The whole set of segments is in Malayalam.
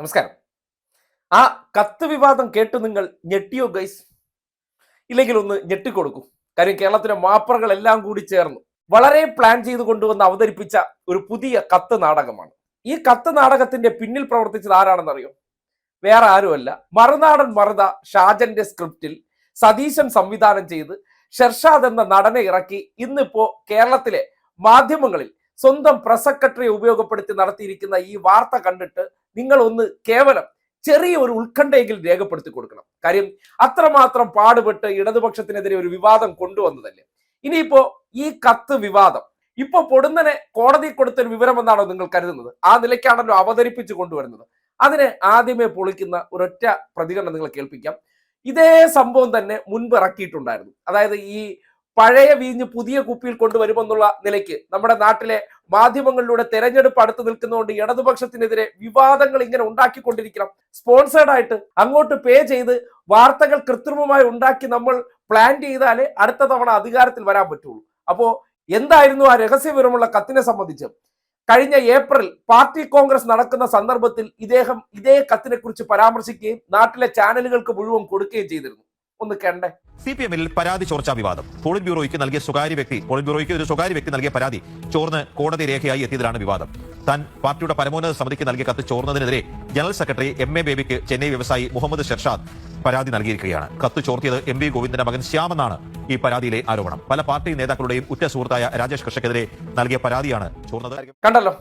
നമസ്കാരം. ആ കത്ത് വിവാദം കേട്ട് നിങ്ങൾ ഞെട്ടിയോ ഗൈസ് ഇല്ലെങ്കിൽ ഒന്ന് ഞെട്ടിക്കൊടുക്കും. കാര്യം കേരളത്തിലെ മാപ്പറകൾ എല്ലാം കൂടി ചേർന്നു വളരെ പ്ലാൻ ചെയ്ത് കൊണ്ടുവന്ന് അവതരിപ്പിച്ച ഒരു പുതിയ കത്ത് നാടകമാണ്. ഈ കത്ത് നാടകത്തിന്റെ പിന്നിൽ പ്രവർത്തിച്ചത് ആരാണെന്നറിയോ? വേറെ ആരുമല്ല. മറുനാടൻ മറുത ഷാജന്റെ സ്ക്രിപ്റ്റിൽ സതീശൻ സംവിധാനം ചെയ്ത് ഷെർഷാദ് എന്ന നടനെ ഇറക്കി ഇന്നിപ്പോ കേരളത്തിലെ മാധ്യമങ്ങളിൽ സ്വന്തം പ്രസ് സെക്രട്ടറിയെ ഉപയോഗപ്പെടുത്തി നടത്തിയിരിക്കുന്ന ഈ വാർത്ത കണ്ടിട്ട് നിങ്ങൾ ഒന്ന് കേവലം ചെറിയ ഒരു ഉത്കണ്ഠയെങ്കിലും രേഖപ്പെടുത്തി കൊടുക്കണം. കാര്യം അത്രമാത്രം പാടുപെട്ട് ഇടതുപക്ഷത്തിനെതിരെ ഒരു വിവാദം കൊണ്ടുവന്നതല്ലേ? ഇനിയിപ്പോ ഈ കത്ത് വിവാദം. ഇപ്പൊ പൊടുന്നനെ കോടതി കൊടുത്തൊരു വിവരം എന്നാണോ നിങ്ങൾ കരുതുന്നത്? ആ നിലയ്ക്കാണല്ലോ അവതരിപ്പിച്ചു കൊണ്ടുവരുന്നത്. അതിനെ ആദ്യമേ പൊളിക്കുന്ന ഒരൊറ്റ പ്രതികരണം നിങ്ങൾ കേൾപ്പിക്കാം. ഇതേ സംഭവം തന്നെ മുൻപ് ഇറക്കിയിട്ടുണ്ടായിരുന്നു അതായത് ഈ പഴയ വീഞ്ഞ് പുതിയ കുപ്പിയിൽ കൊണ്ടുവരുമെന്നുള്ള നിലയ്ക്ക് നമ്മുടെ നാട്ടിലെ മാധ്യമങ്ങളിലൂടെ തെരഞ്ഞെടുപ്പ് അടുത്ത് നിൽക്കുന്നതുകൊണ്ട് ഇടതുപക്ഷത്തിനെതിരെ വിവാദങ്ങൾ ഇങ്ങനെ ഉണ്ടാക്കിക്കൊണ്ടിരിക്കണം. സ്പോൺസേർഡ് ആയിട്ട് അങ്ങോട്ട് പേ ചെയ്ത് വാർത്തകൾ കൃത്രിമമായി ഉണ്ടാക്കി നമ്മൾ പ്ലാൻ ചെയ്താലേ അടുത്ത തവണ അധികാരത്തിൽ വരാൻ പറ്റുള്ളൂ. അപ്പോ എന്തായിരുന്നു ആ രഹസ്യവിവരമുള്ള കത്തിനെ സംബന്ധിച്ച്? കഴിഞ്ഞ ഏപ്രിൽ പാർട്ടി കോൺഗ്രസ് നടക്കുന്ന സന്ദർഭത്തിൽ ഇദ്ദേഹം ഇതേ കത്തിനെ കുറിച്ച് പരാമർശിക്കുകയും നാട്ടിലെ ചാനലുകൾക്ക് മുഴുവൻ കൊടുക്കുകയും ചെയ്തിരുന്നു. ഒന്ന് കണ്ടേ. സി പി എമ്മിൽ പരാതി ചോർച്ചാ വിവാദം. പോളിറ്റ് ബ്യൂറോയ്ക്ക് നൽകിയ സ്വകാര്യ വ്യക്തി പോളിറ്റ് ബ്യൂറോയ്ക്ക് ഒരു സ്വകാര്യ വ്യക്തി നൽകിയ പരാതി ചോർന്ന് കോടതി രേഖയായി എത്തിയതിലാണ് വിവാദം. താൻ പാർട്ടിയുടെ പരമോന്നത സമിതിക്ക് നൽകിയ കത്ത് ചോർന്നതിനെതിരെ ജനറൽ സെക്രട്ടറി എം എ ബേബിക്ക് ചെന്നൈ വ്യവസായി മുഹമ്മദ് ഷെർഷാദ് പരാതി നൽകിയിരിക്കുകയാണ്. കത്ത് ചോർത്തിയത് എം വി ഗോവിന്ദന്റെ മകൻ ശ്യാമെന്നാണ് ഈ പരാതിയിലെ ആരോപണം. പല പാർട്ടി നേതാക്കളുടെയും ഉറ്റ സുഹൃത്തായ രാജേഷ് കൃഷ്ണക്കെതിരെ നൽകിയ പരാതിയാണ് ചോർന്നത്. കണ്ടല്ലോ?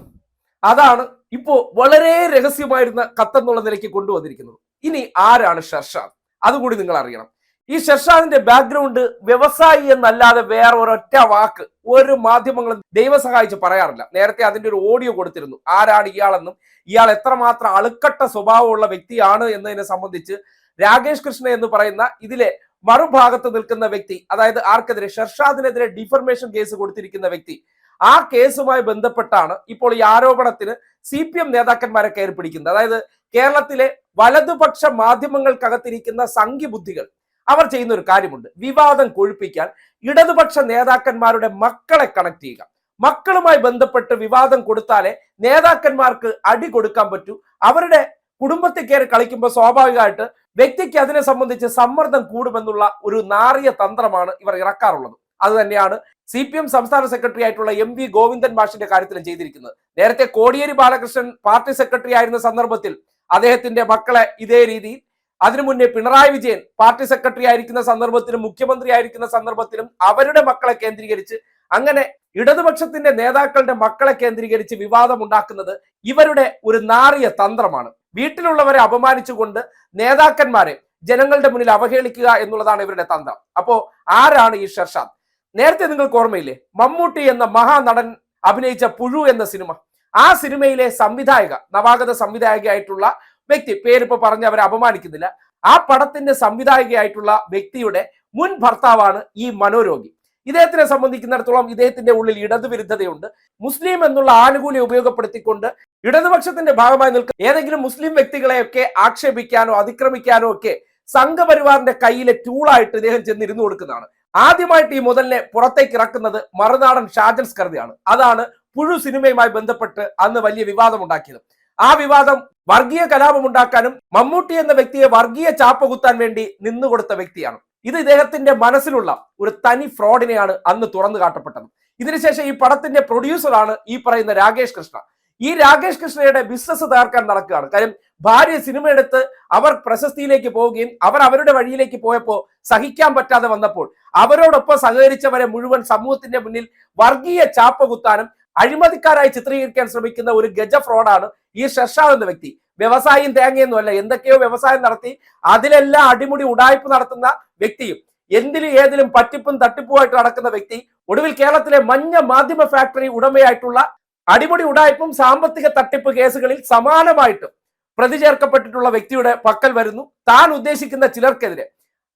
അതാണ് ഇപ്പോ വളരെ രഹസ്യമായിരുന്ന കത്തെന്നുള്ള നിലയ്ക്ക് കൊണ്ടുവന്നിരിക്കുന്നത്. ഇനി ആരാണ് ഷർഷാദ്? അതുകൂടി നിങ്ങൾ അറിയണം ഈ ഷെർഷാദിന്റെ ബാക്ക്ഗ്രൗണ്ട് വ്യവസായി എന്നല്ലാതെ വേറെ ഒരൊറ്റ വാക്ക് ഒരു മാധ്യമങ്ങളും ദൈവം സഹായിച്ച് പറയാറില്ല. നേരത്തെ അതിന്റെ ഒരു ഓഡിയോ കൊടുത്തിരുന്നു. ആരാണ് ഇയാളെന്നും ഇയാൾ എത്രമാത്രം അളുക്കട്ട സ്വഭാവമുള്ള വ്യക്തിയാണ് എന്നതിനെ സംബന്ധിച്ച് രാകേഷ് കൃഷ്ണ എന്ന് പറയുന്ന ഇതിലെ മറുഭാഗത്ത് നിൽക്കുന്ന വ്യക്തി അതായത് ആർക്കെതിരെ ഷർഷാദിനെതിരെ ഡിഫർമേഷൻ കേസ് കൊടുത്തിരിക്കുന്ന വ്യക്തി ആ കേസുമായി ബന്ധപ്പെട്ടാണ് ഇപ്പോൾ ഈ ആരോപണത്തിന് സി പി എം നേതാക്കന്മാരെ കയറി പിടിക്കുന്നത്. അതായത് കേരളത്തിലെ വലതുപക്ഷ മാധ്യമങ്ങൾക്കകത്തിരിക്കുന്ന സംഘ്യബുദ്ധികൾ അവർ ചെയ്യുന്ന ഒരു കാര്യമുണ്ട്. വിവാദം കൊഴുപ്പിക്കാൻ ഇടതുപക്ഷ നേതാക്കന്മാരുടെ മക്കളെ കണക്ട് ചെയ്യുക. മക്കളുമായി ബന്ധപ്പെട്ട് വിവാദം കൊടുത്താലേ നേതാക്കന്മാർക്ക് അടി കൊടുക്കാൻ പറ്റൂ. അവരുടെ കുടുംബത്തെ കയറി കളിക്കുമ്പോൾ സ്വാഭാവികമായിട്ട് വ്യക്തിക്ക് അതിനെ സംബന്ധിച്ച് സമ്മർദ്ദം കൂടുമെന്നുള്ള ഒരു നാറിയ തന്ത്രമാണ് ഇവർ ഇറക്കാറുള്ളത്. അത് തന്നെയാണ് സി പി എം സംസ്ഥാന സെക്രട്ടറി ആയിട്ടുള്ള എം വി ഗോവിന്ദൻ മാഷിന്റെ കാര്യത്തിലും ചെയ്തിരിക്കുന്നത്. നേരത്തെ കോടിയേരി ബാലകൃഷ്ണൻ പാർട്ടി സെക്രട്ടറി ആയിരുന്ന സന്ദർഭത്തിൽ അദ്ദേഹത്തിന്റെ മക്കളെ ഇതേ രീതിയിൽ അതിനു മുന്നേ പിണറായി വിജയൻ പാർട്ടി സെക്രട്ടറി ആയിരിക്കുന്ന സന്ദർഭത്തിലും മുഖ്യമന്ത്രി ആയിരിക്കുന്ന സന്ദർഭത്തിലും അവരുടെ മക്കളെ കേന്ദ്രീകരിച്ച് അങ്ങനെ ഇടതുപക്ഷത്തിന്റെ നേതാക്കളുടെ മക്കളെ കേന്ദ്രീകരിച്ച് വിവാദം ഉണ്ടാക്കുന്നത് ഇവരുടെ ഒരു നാറിയ തന്ത്രമാണ്. വീട്ടിലുള്ളവരെ അപമാനിച്ചുകൊണ്ട് നേതാക്കന്മാരെ ജനങ്ങളുടെ മുന്നിൽ അവഹേളിക്കുക എന്നുള്ളതാണ് ഇവരുടെ തന്ത്രം. അപ്പോ ആരാണ് ഈ ഷർഷാദ്? നേരത്തെ നിങ്ങൾക്ക് ഓർമ്മയില്ലേ? മമ്മൂട്ടി എന്ന മഹാനടൻ അഭിനയിച്ച പുഴു എന്ന സിനിമ. ആ സിനിമയിലെ സംവിധായക നവാഗത സംവിധായകയായിട്ടുള്ള വ്യക്തി പേരിപ്പോ പറഞ്ഞ് അവരെ അപമാനിക്കുന്നില്ല. ആ പടത്തിന്റെ സംവിധായകയായിട്ടുള്ള വ്യക്തിയുടെ മുൻ ഭർത്താവാണ് ഈ മനോരോഗി. ഇദ്ദേഹത്തിനെ സംബന്ധിക്കുന്നിടത്തോളം ഇദ്ദേഹത്തിന്റെ ഉള്ളിൽ ഇടതുവിരുദ്ധതയുണ്ട്. മുസ്ലിം എന്നുള്ള ആനുകൂല്യം ഉപയോഗപ്പെടുത്തിക്കൊണ്ട് ഇടതുപക്ഷത്തിന്റെ ഭാഗമായി നിൽക്കുക ഏതെങ്കിലും മുസ്ലിം വ്യക്തികളെയൊക്കെ ആക്ഷേപിക്കാനോ അതിക്രമിക്കാനോ ഒക്കെ സംഘപരിവാറിന്റെ കയ്യിലെ ടൂളായിട്ട് ഇദ്ദേഹം ചെന്നിരുന്നു കൊടുക്കുന്നതാണ്. ആദ്യമായിട്ട് ഈ മുതലിനെ പുറത്തേക്ക് ഇറക്കുന്നത് മറുനാടൻ ഷാജൻസ് സ്കർദിയാണ്. അതാണ് പുഴു സിനിമയുമായി ബന്ധപ്പെട്ട് അന്ന് വലിയ വിവാദം ഉണ്ടാക്കിയത് ആ വിവാദം വർഗീയ കലാപം ഉണ്ടാക്കാനും മമ്മൂട്ടി എന്ന വ്യക്തിയെ വർഗീയ ചാപ്പ കുത്താൻ വേണ്ടി നിന്നുകൊടുത്ത വ്യക്തിയാണ്. ഇത് ഇദ്ദേഹത്തിന്റെ മനസ്സിലുള്ള ഒരു തനി ഫ്രോഡിനെയാണ് അന്ന് തുറന്നു കാട്ടപ്പെട്ടത്. ഇതിനുശേഷം ഈ പടത്തിന്റെ പ്രൊഡ്യൂസറാണ് ഈ പറയുന്ന രാകേഷ് കൃഷ്ണ. ഈ രാകേഷ് കൃഷ്ണയുടെ ബിസിനസ് തകർക്കാൻ നടക്കുകയാണ്. കാര്യം ഭാര്യ സിനിമ എടുത്ത് അവർ പ്രശസ്തിയിലേക്ക് പോവുകയും അവർ അവരുടെ വഴിയിലേക്ക് പോയപ്പോൾ സഹിക്കാൻ പറ്റാതെ വന്നപ്പോൾ അവരോടൊപ്പം സഹകരിച്ചവരെ മുഴുവൻ സമൂഹത്തിന്റെ മുന്നിൽ വർഗീയ ചാപ്പ കുത്താനും അഴിമതിക്കാരായി ചിത്രീകരിക്കാൻ ശ്രമിക്കുന്ന ഒരു ഗജ ഫ്രോഡാണ് ഈ ഷെർഷാ എന്ന വ്യക്തി. വ്യവസായം തേങ്ങയൊന്നുമല്ല എന്തൊക്കെയോ വ്യവസായം നടത്തി അതിലെല്ലാം അടിമുടി ഉടായ്പ നടത്തുന്ന വ്യക്തിയും എന്തിലും ഏതിലും പറ്റിപ്പും തട്ടിപ്പുമായിട്ട് നടക്കുന്ന വ്യക്തി ഒടുവിൽ കേരളത്തിലെ മഞ്ഞ മാധ്യമ ഫാക്ടറി ഉടമയായിട്ടുള്ള അടിമുടി ഉടായ്പും സാമ്പത്തിക തട്ടിപ്പ് കേസുകളിൽ സമാനമായിട്ടും പ്രതി ചേർക്കപ്പെട്ടിട്ടുള്ള വ്യക്തിയുടെ പക്കൽ വരുന്നു. താൻ ഉദ്ദേശിക്കുന്ന ചിലർക്കെതിരെ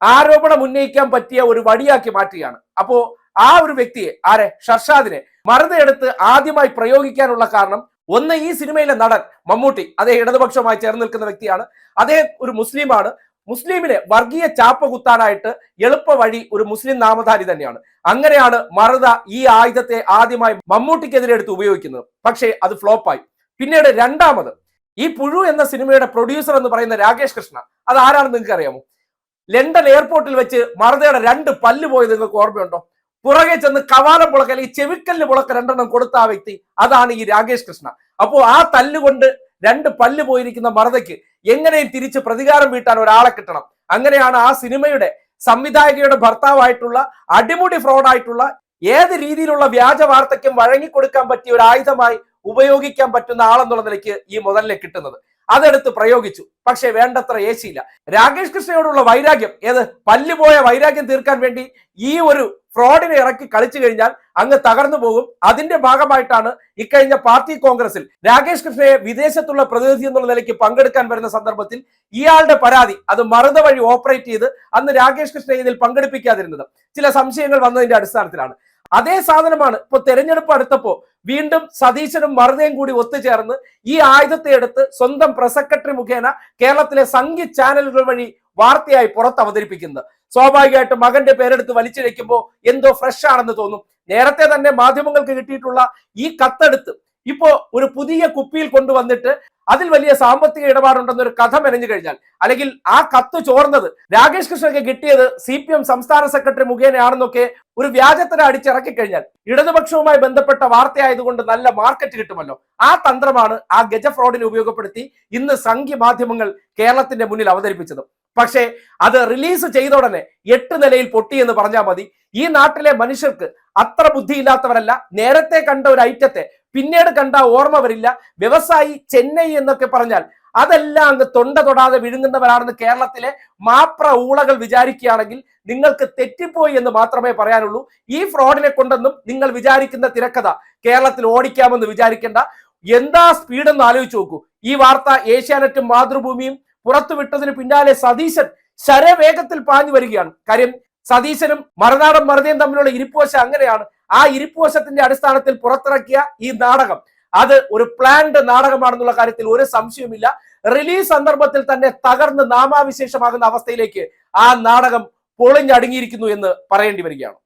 ആരോപണം ഉന്നയിക്കാൻ പറ്റിയ ഒരു വടിയാക്കി മാറ്റുകയാണ്. അപ്പോ ആ ഒരു വ്യക്തിയെ ആരെ? ഷർഷാദിനെ മറുതെടുത്ത് ആദ്യമായി പ്രയോഗിക്കാനുള്ള കാരണം ഒന്ന് ഈ സിനിമയിലെ നടൻ മമ്മൂട്ടി അതേ ഇടതുപക്ഷവുമായി ചേർന്ന് നിൽക്കുന്ന വ്യക്തിയാണ്. അദ്ദേഹം ഒരു മുസ്ലിമാണ്. മുസ്ലിമിനെ വർഗീയ ചാപ്പ കുത്താനായിട്ട് എളുപ്പ വഴി ഒരു മുസ്ലിം നാമധാരി തന്നെയാണ്. അങ്ങനെയാണ് മറുത ഈ ആയുധത്തെ ആദ്യമായി മമ്മൂട്ടിക്കെതിരെ എടുത്ത് ഉപയോഗിക്കുന്നത്. പക്ഷേ അത് ഫ്ലോപ്പായി. പിന്നീട് രണ്ടാമത് ഈ പുഴു എന്ന സിനിമയുടെ പ്രൊഡ്യൂസർ എന്ന് പറയുന്ന രാകേഷ് കൃഷ്ണ അത് ആരാണെന്ന് നിങ്ങൾക്ക് അറിയാമോ ലണ്ടൻ എയർപോർട്ടിൽ വെച്ച് മറുതയുടെ രണ്ട് പല്ല് പോയത് നിങ്ങൾക്ക് ഓർമ്മയുണ്ടോ? പുറകെ ചെന്ന് കവാലം പുളക്കൽ അല്ലെങ്കിൽ ചെവിക്കല്ല് പുളക്ക രണ്ടെണ്ണം കൊടുത്ത ആ വ്യക്തി അതാണ് ഈ രാകേഷ് കൃഷ്ണ. അപ്പോ ആ തല്ലുകൊണ്ട് രണ്ട് പല്ല് പോയിരിക്കുന്ന മറുതയ്ക്ക് എങ്ങനെയും തിരിച്ച് പ്രതികാരം വീട്ടാൻ ഒരാളെ കിട്ടണം. അങ്ങനെയാണ് ആ സിനിമയുടെ സംവിധായകയുടെ ഭർത്താവായിട്ടുള്ള അടിമുടി ഫ്രോഡായിട്ടുള്ള ഏത് രീതിയിലുള്ള വ്യാജ വാർത്തയ്ക്കും വഴങ്ങിക്കൊടുക്കാൻ പറ്റിയ ഒരു ആയുധമായി ഉപയോഗിക്കാൻ പറ്റുന്ന ആളെന്നുള്ള നിലയ്ക്ക് ഈ മുതലിനെ കിട്ടുന്നത്. അതെടുത്ത് പ്രയോഗിച്ചു. പക്ഷെ വേണ്ടത്ര ഏശിയില്ല. രാകേഷ് കൃഷ്ണയോടുള്ള വൈരാഗ്യം ഏത്? പല്ലുപോയ വൈരാഗ്യം തീർക്കാൻ വേണ്ടി ഈ ഒരു ഫ്രോഡിനെ ഇറക്കി കളിച്ചു കഴിഞ്ഞാൽ അങ്ങ് തകർന്നു പോകും. അതിന്റെ ഭാഗമായിട്ടാണ് ഇക്കഴിഞ്ഞ പാർട്ടി കോൺഗ്രസിൽ രാകേഷ് കൃഷ്ണയെ വിദേശത്തുള്ള പ്രതിനിധി എന്നുള്ള നിലയ്ക്ക് പങ്കെടുക്കാൻ വരുന്ന സന്ദർഭത്തിൽ ഇയാളുടെ പരാതി അത് മറുത വഴി ഓപ്പറേറ്റ് ചെയ്ത് അന്ന് രാകേഷ് കൃഷ്ണയെ ഇതിൽ പങ്കെടുപ്പിക്കാതിരുന്നത്. ചില സംശയങ്ങൾ വന്നതിന്റെ അടിസ്ഥാനത്തിലാണ്. അതേ സാധനമാണ് ഇപ്പൊ തെരഞ്ഞെടുപ്പ് അടുത്തപ്പോ വീണ്ടും സതീശനും മറുതയും കൂടി ഒത്തുചേർന്ന് ഈ ആയുധത്തെ എടുത്ത് സ്വന്തം പ്രസ് സെക്രട്ടറി മുഖേന കേരളത്തിലെ സംഘി ചാനലുകൾ വഴി വാർത്തയായി പുറത്ത് അവതരിപ്പിക്കുന്നത് സ്വാഭാവികമായിട്ട് മകന്റെ പേരെടുത്ത് വലിച്ചിഴയ്ക്കുമ്പോൾ എന്തോ ഫ്രഷ് ആണെന്ന് തോന്നും. നേരത്തെ തന്നെ മാധ്യമങ്ങൾക്ക് കിട്ടിയിട്ടുള്ള ഈ കത്തെടുത്ത് ഇപ്പോ ഒരു പുതിയ കുപ്പിയിൽ കൊണ്ടുവന്നിട്ട് അതിൽ വലിയ സാമ്പത്തിക ഇടപാടുണ്ടെന്നൊരു കഥ മെനഞ്ഞു കഴിഞ്ഞാൽ അല്ലെങ്കിൽ ആ കത്ത് ചോർന്നത് രാകേഷ് കൃഷ്ണയ്ക്ക് കിട്ടിയത് സി പി എം സംസ്ഥാന സെക്രട്ടറി മുഖേനയാണെന്നൊക്കെ ഒരു വ്യാജത്തിന് അടിച്ചിറക്കി കഴിഞ്ഞാൽ ഇടതുപക്ഷവുമായി ബന്ധപ്പെട്ട വാർത്തയായതുകൊണ്ട് നല്ല മാർക്കറ്റ് കിട്ടുമല്ലോ. ആ തന്ത്രമാണ് ആ ഗജ ഫ്രോഡിനെ ഉപയോഗപ്പെടുത്തി ഇന്ന് സംഘി മാധ്യമങ്ങൾ കേരളത്തിന്റെ മുന്നിൽ അവതരിപ്പിച്ചത്. പക്ഷേ അത് റിലീസ് ചെയ്ത ഉടനെ എട്ട് നിലയിൽ പൊട്ടി എന്ന് പറഞ്ഞാൽ മതി. ഈ നാട്ടിലെ മനുഷ്യർക്ക് അത്ര ബുദ്ധിയില്ലാത്തവരല്ല. നേരത്തെ കണ്ട ഒരു ഐറ്റത്തെ പിന്നീട് കണ്ട ഓർമ്മ വരില്ല വ്യവസായി ചെന്നൈ എന്നൊക്കെ പറഞ്ഞാൽ അതെല്ലാം അങ്ങ് തൊണ്ട തൊടാതെ വിഴുങ്ങുന്നവരാണെന്ന് കേരളത്തിലെ മാപ്ര ഊളകൾ വിചാരിക്കുകയാണെങ്കിൽ നിങ്ങൾക്ക് തെറ്റിപ്പോയി എന്ന് മാത്രമേ പറയാനുള്ളൂ. ഈ ഫ്രോഡിനെ കൊണ്ടൊന്നും നിങ്ങൾ വിചാരിക്കുന്ന തിരക്കഥ കേരളത്തിൽ ഓടിക്കാമെന്ന് വിചാരിക്കേണ്ട. എന്താ സ്പീഡെന്ന് ആലോചിച്ച് നോക്കൂ. ഈ വാർത്ത ഏഷ്യാനെറ്റും മാതൃഭൂമിയും പുറത്തുവിട്ടതിന് പിന്നാലെ സതീശൻ ശരവേഗത്തിൽ പാഞ്ഞു വരികയാണ്. കാര്യം സതീശനും മറുനാടൻ മറുതയും തമ്മിലുള്ള ഇരിപ്പുവശം അങ്ങനെയാണ്. ആ ഇരിപ്പുവശത്തിന്റെ അടിസ്ഥാനത്തിൽ പുറത്തിറക്കിയ ഈ നാടകം. അത് ഒരു പ്ലാൻഡ് നാടകമാണെന്നുള്ള കാര്യത്തിൽ ഒരു സംശയവുമില്ല. റിലീസ് സന്ദർഭത്തിൽ തന്നെ തകർന്ന് നാമാവിശേഷമാകുന്ന അവസ്ഥയിലേക്ക് ആ നാടകം പൊളിഞ്ഞടുങ്ങിയിരിക്കുന്നു എന്ന് പറയേണ്ടി വരികയാണ്.